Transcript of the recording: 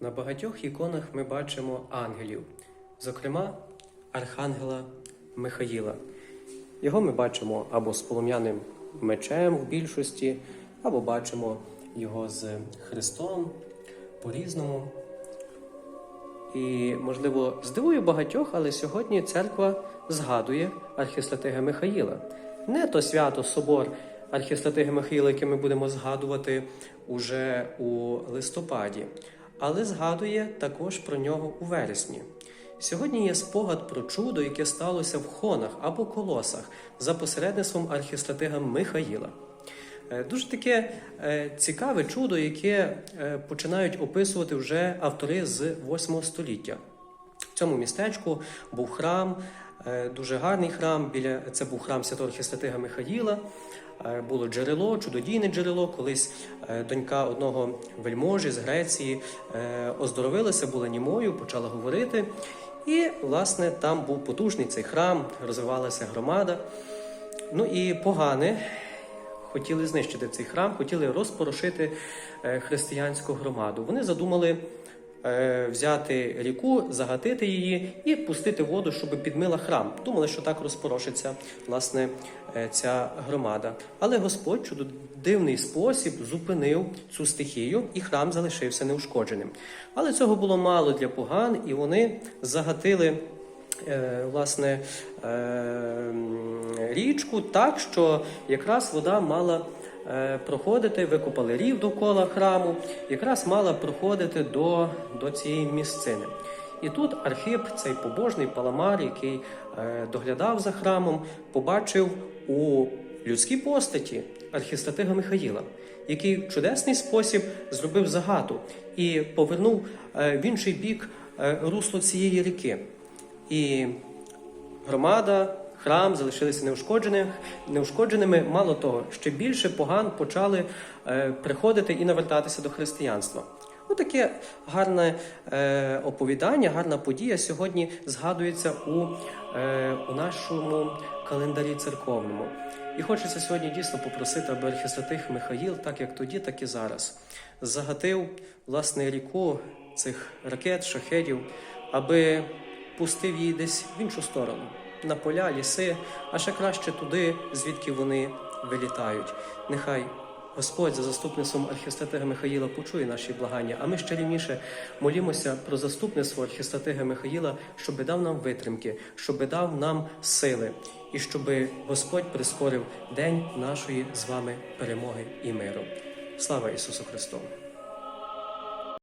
На багатьох іконах ми бачимо ангелів, зокрема Архангела Михаїла. Його ми бачимо або з полум'яним мечем в більшості, або бачимо його з Христом по-різному. І, можливо, здивує багатьох, але сьогодні церква згадує архістратига Михаїла. Не то свято собор архістратиги Михаїла, яке ми будемо згадувати уже у листопаді, але згадує також про нього у вересні. Сьогодні є спогад про чудо, яке сталося в хонах або колосах за посередництвом архістратига Михаїла. Е, Дуже таке е, цікаве чудо, яке е, починають описувати вже автори з 8 століття. В цьому містечку був храм, дуже гарний храм. Біля це був храм святого архістратига Михаїла. Е, Було джерело, чудодійне джерело. Колись е, донька одного вельможі з Греції е, оздоровилася, була німою, почала говорити. І, власне, там був потужний цей храм, розвивалася громада. Ну і погане хотіли знищити цей храм, хотіли розпорошити е, християнську громаду. Вони задумали е, взяти ріку, загатити її і пустити воду, щоб підмила храм. Думали, що так розпорошиться власне е, ця громада. Але Господь чудо дивний спосіб зупинив цю стихію, і храм залишився неушкодженим. Але цього було мало для поган, і вони загатили. Е, власне е, річку так, що якраз вода мала е, проходити, викопали рів довкола храму, якраз мала проходити до, до цієї місцини. І тут Архип, цей побожний паламар, який е, доглядав за храмом, побачив у людській постаті архістратига Михаїла, який в чудесний спосіб зробив загату і повернув е, в інший бік е, русло цієї ріки. І громада, храм залишилися неушкодженими. неушкодженими. Мало того, ще більше поган почали е, приходити і навертатися до християнства. Отаке гарне е, оповідання, гарна подія сьогодні згадується у, е, у нашому календарі церковному. І хочеться сьогодні дійсно попросити, аби архістратих Михаїл, так як тоді, так і зараз, загатив власне ріку цих ракет, шахедів, аби пустив її десь в іншу сторону, на поля, ліси, а ще краще туди, звідки вони вилітають. Нехай Господь за заступництвом архістратига Михаїла почує наші благання, а ми ще рівніше молімося про заступництво архістратига Михаїла, щоби дав нам витримки, щоби дав нам сили, і щоби Господь прискорив день нашої з вами перемоги і миру. Слава Ісусу Христу!